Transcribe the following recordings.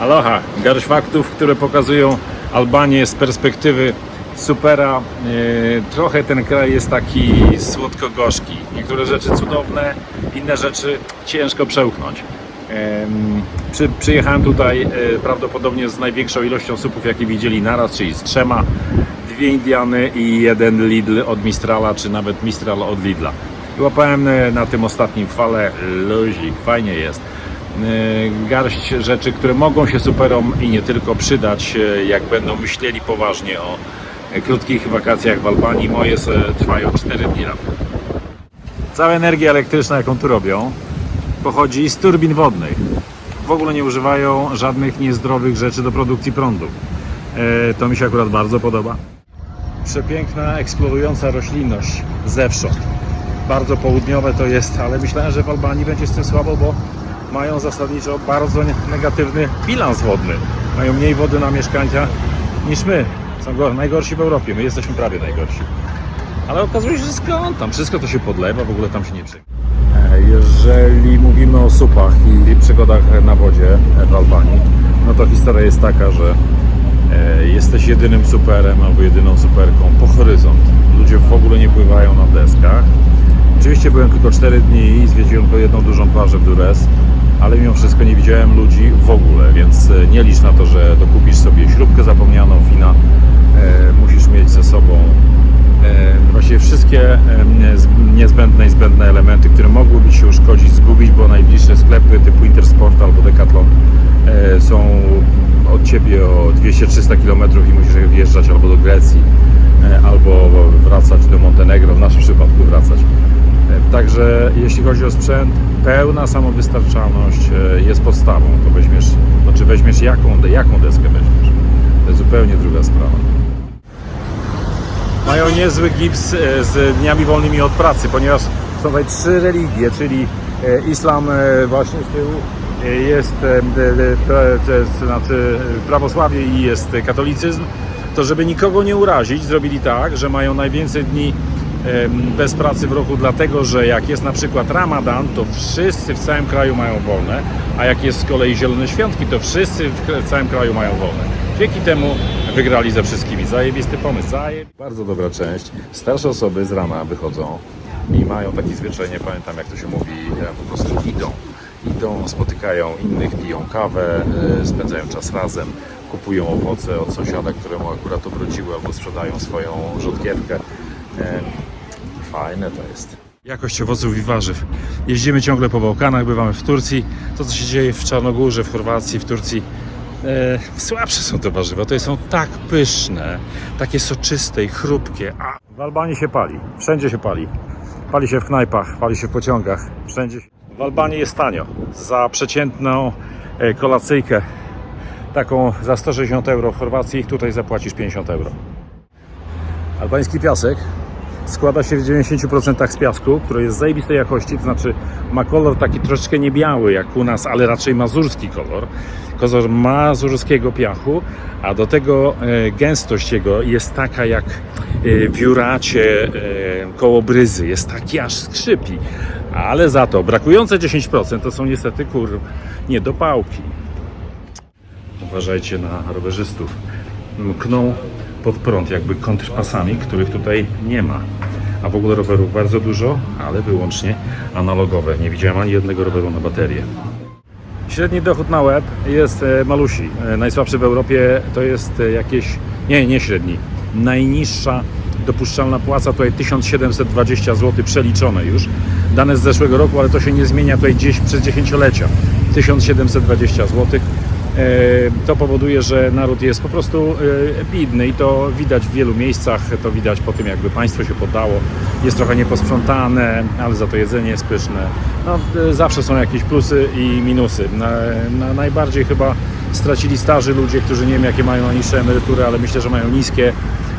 Aloha, garść faktów, które pokazują Albanię z perspektywy supera. Yy, trochę ten kraj jest taki słodko-gorzki. Niektóre rzeczy cudowne, inne rzeczy ciężko przełknąć. Em, Przy, przyjechałem tutaj e, prawdopodobnie z największą ilością supów, jakie widzieli naraz, czyli z trzema, dwie Indiany i jeden Lidl od Mistrala, czy nawet Mistral od Lidla. I Łapałem e, na tym ostatnim fale luzik, fajnie jest. E, Garść rzeczy, które mogą się superom i nie tylko przydać, e, jak będą myśleli poważnie o krótkich wakacjach w Albanii. Moje trwają 4 dni. Cała energia elektryczna, jaką tu robią, pochodzi z turbin wodnych. W ogóle nie używają żadnych niezdrowych rzeczy do produkcji prądu. E, To mi się akurat bardzo podoba. Przepiękna, eksplodująca roślinność zewsząd. Bardzo południowe to jest, ale myślałem, że w Albanii będzie z tym słabo, bo mają zasadniczo bardzo ne- negatywny bilans wodny. Mają mniej wody na mieszkańca niż my. Są go- najgorsi w Europie. My jesteśmy prawie najgorsi. Ale okazuje się, że skąd tam? Wszystko to się podlewa, w ogóle tam się nie przy. Jeżeli mówimy o supach i przygodach na wodzie w Albanii, no to historia jest taka, że e, jesteś jedynym superem albo jedyną superką po horyzont. Ludzie w ogóle nie pływają na deskach. Oczywiście byłem tylko 4 dni i zwiedziłem tylko jedną dużą plażę w Dures, ale mimo wszystko nie widziałem ludzi w ogóle, więc e, nie licz na to, że dokupisz sobie śrubkę zapomnianą, fina, e, musisz mieć ze sobą e, właściwie wszystkie niezbędne i zbędne elementy, które mogłyby się uszkodzić, zgubić, bo najbliższe sklepy typu Intersport albo Decathlon są od Ciebie o 200-300 km i musisz wjeżdżać albo do Grecji, albo wracać do Montenegro, w naszym przypadku wracać. E, Także jeśli chodzi o sprzęt, pełna samowystarczalność e, jest podstawą. To weźmiesz, to czy weźmiesz jaką, jaką deskę weźmiesz? To jest zupełnie druga sprawa. Mają niezły gips e, z dniami wolnymi od pracy, ponieważ są tutaj trzy religie, czyli islam właśnie z tyłu, jest znaczy prawosławie i jest katolicyzm, to żeby nikogo nie urazić, zrobili tak, że mają najwięcej dni bez pracy w roku, dlatego że jak jest na przykład Ramadan, to wszyscy w całym kraju mają wolne, a jak jest z kolei Zielone Świątki, to wszyscy w całym kraju mają wolne. Dzięki temu wygrali ze wszystkimi. Zajebisty pomysł. Zajeb... Bardzo dobra część. Starsze osoby z rana wychodzą i mają taki zwyczaj, nie pamiętam jak to się mówi, po prostu idą. Idą, spotykają innych, piją kawę, e, spędzają czas razem, kupują owoce od sąsiada, któremu akurat obrodziły, albo sprzedają swoją rzodkiewkę. Fajne to jest. Jakość owoców i warzyw. Jeździmy ciągle po Bałkanach, bywamy w Turcji. To, co się dzieje w Czarnogórze, w Chorwacji, w Turcji, e, słabsze są te warzywa. To są tak pyszne, takie soczyste i chrupkie. A w Albanii się pali. Wszędzie się pali. Pali się w knajpach, pali się w pociągach. Wszędzie. W Albanii jest tanio. Za przeciętną e, kolacyjkę, taką za 160 euro w Chorwacji, tutaj zapłacisz 50 euro. Albański piasek składa się w 90% z piasku, który jest zajebistej jakości, to znaczy ma kolor taki troszeczkę niebiały jak u nas, ale raczej mazurski kolor. Kolor mazurskiego piachu, a do tego e, gęstość jego jest taka jak e, w juracie e, koło bryzy, jest taki aż skrzypi. Ale za to brakujące 10% to są niestety kur... niedopałki. Uważajcie na rowerzystów. Mkną pod prąd, jakby kontrpasami, których tutaj nie ma. A w ogóle rowerów bardzo dużo, ale wyłącznie analogowe. Nie widziałem ani jednego roweru na baterię. Średni dochód na łeb jest e, malusi. E, Najsłabszy w Europie to jest e, jakieś, nie, nie średni, najniższa dopuszczalna płaca tutaj 1720 zł przeliczone już. Dane z zeszłego roku, ale to się nie zmienia tutaj gdzieś przez dziesięciolecia. 1720 zł. E, To powoduje, że naród jest po prostu e, biedny i to widać w wielu miejscach, to widać po tym jakby państwo się poddało. Jest trochę nieposprzątane, ale za to jedzenie jest pyszne. No, e, zawsze są jakieś plusy i minusy. Na, na najbardziej chyba stracili starzy ludzie, którzy nie wiem jakie mają niższe emerytury, ale myślę, że mają niskie.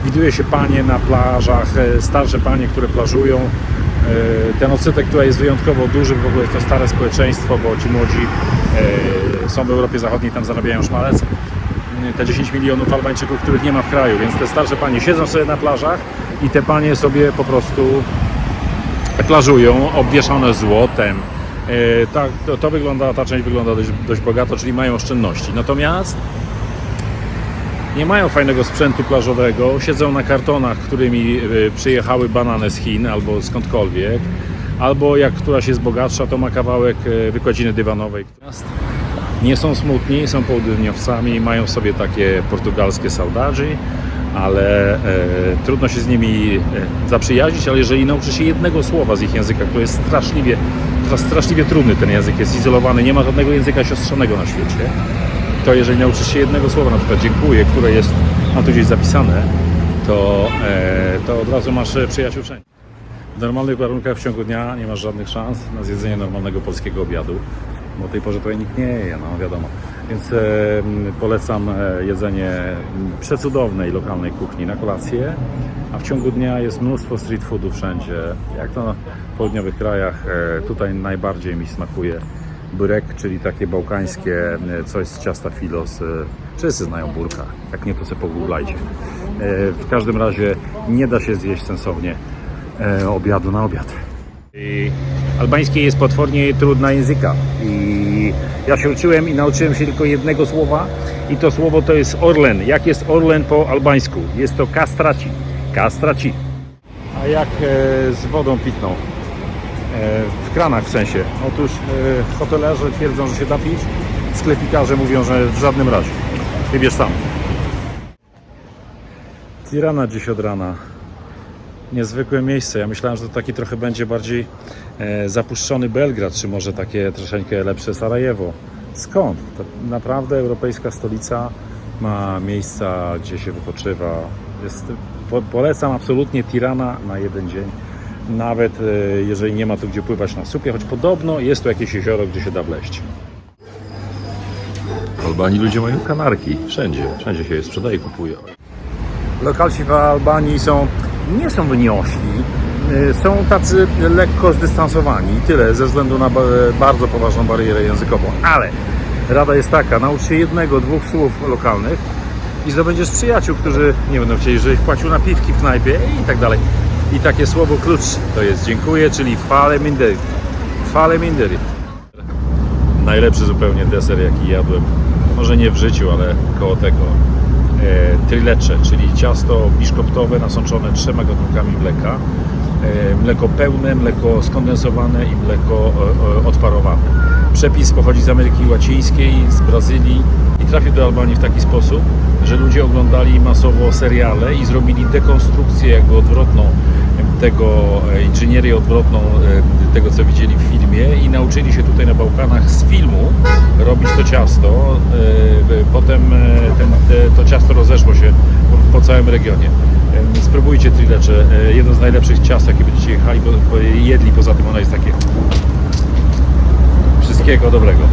Widuje się panie na plażach, e, starsze panie, które plażują. E, Ten odsetek tutaj jest wyjątkowo duży, w ogóle jest to stare społeczeństwo, bo ci młodzi e, są w Europie Zachodniej, tam zarabiają szmalec. Te 10 milionów Albańczyków, których nie ma w kraju, więc te starsze panie siedzą sobie na plażach i te panie sobie po prostu plażują, obwieszone złotem, tak, to, to wygląda, ta część wygląda dość, dość bogato, czyli mają oszczędności. Natomiast nie mają fajnego sprzętu plażowego, siedzą na kartonach, którymi y, przyjechały banany z Chin albo skądkolwiek, albo jak któraś jest bogatsza, to ma kawałek y, wykładziny dywanowej. Nie są smutni, są południowcami, mają sobie takie portugalskie saudade, ale e, trudno się z nimi e, zaprzyjaźnić, ale jeżeli nauczy się jednego słowa z ich języka, który jest straszliwie, straszliwie trudny ten język, jest izolowany, nie ma żadnego języka siostrzanego na świecie, to jeżeli nauczysz się jednego słowa, na przykład dziękuję, które jest a tu gdzieś zapisane, to, e, to od razu masz e, przyjaciół wszędzie. W normalnych warunkach w ciągu dnia nie masz żadnych szans na zjedzenie normalnego polskiego obiadu, bo o tej porze tutaj nikt nie je, no wiadomo. Więc e, polecam e, jedzenie przecudownej lokalnej kuchni na kolację, a w ciągu dnia jest mnóstwo street foodów wszędzie. Jak to w południowych krajach, e, tutaj najbardziej mi smakuje burek, czyli takie bałkańskie e, coś z ciasta filos. Wszyscy znają burka, jak nie to sobie pogooglajcie. E, W każdym razie nie da się zjeść sensownie e, obiadu na obiad. Albański jest potwornie trudna języka i ja się uczyłem i nauczyłem się tylko jednego słowa i to słowo to jest orlen. Jak jest orlen po albańsku? Jest to kastraci. Kastraci. A jak z wodą pitną? E, w kranach w sensie. Otóż e, hotelarze twierdzą, że się da pić, sklepikarze mówią, że w żadnym razie. Wybierz sam. Tirana dziś od rana. Niezwykłe miejsce. Ja myślałem, że to taki trochę będzie bardziej e, zapuszczony Belgrad, czy może takie troszeczkę lepsze Sarajewo. Skąd? To naprawdę europejska stolica ma miejsca, gdzie się wypoczywa. Jest, po, polecam absolutnie Tirana na jeden dzień. Nawet e, jeżeli nie ma tu gdzie pływać na supie, choć podobno jest tu jakieś jezioro, gdzie się da wleść. W Albanii ludzie mają kanarki. Wszędzie. Wszędzie się je sprzedaje i kupuje. Lokalsi w Albanii są, nie są wyniośli, y, są tacy lekko zdystansowani. I Tyle, ze względu na ba- bardzo poważną barierę językową. Ale rada jest taka, naucz się jednego, dwóch słów lokalnych i zdobędziesz przyjaciół, którzy nie będą chcieli, żebyś płacił na piwki w knajpie i tak dalej. I takie słowo klucz to jest dziękuję, czyli fale minderi. Fale minderi. Najlepszy zupełnie deser, jaki jadłem. Może nie w życiu, ale koło tego. E, trilecze, czyli ciasto biszkoptowe nasączone trzema gatunkami mleka. E, mleko pełne, mleko skondensowane i mleko e, e, odparowane. Przepis pochodzi z Ameryki Łacińskiej, z Brazylii i trafił do Albanii w taki sposób, że ludzie oglądali masowo seriale i zrobili dekonstrukcję jakby odwrotną tego, inżynierię odwrotną tego, co widzieli w filmie i nauczyli się tutaj na Bałkanach z filmu robić to ciasto. Potem ten, te- to ciasto rozeszło się po całym regionie. Spróbujcie trilecze, jedno z najlepszych ciast, jakie będziecie jechali, jedli, poza tym ono jest takie wszystkiego dobrego.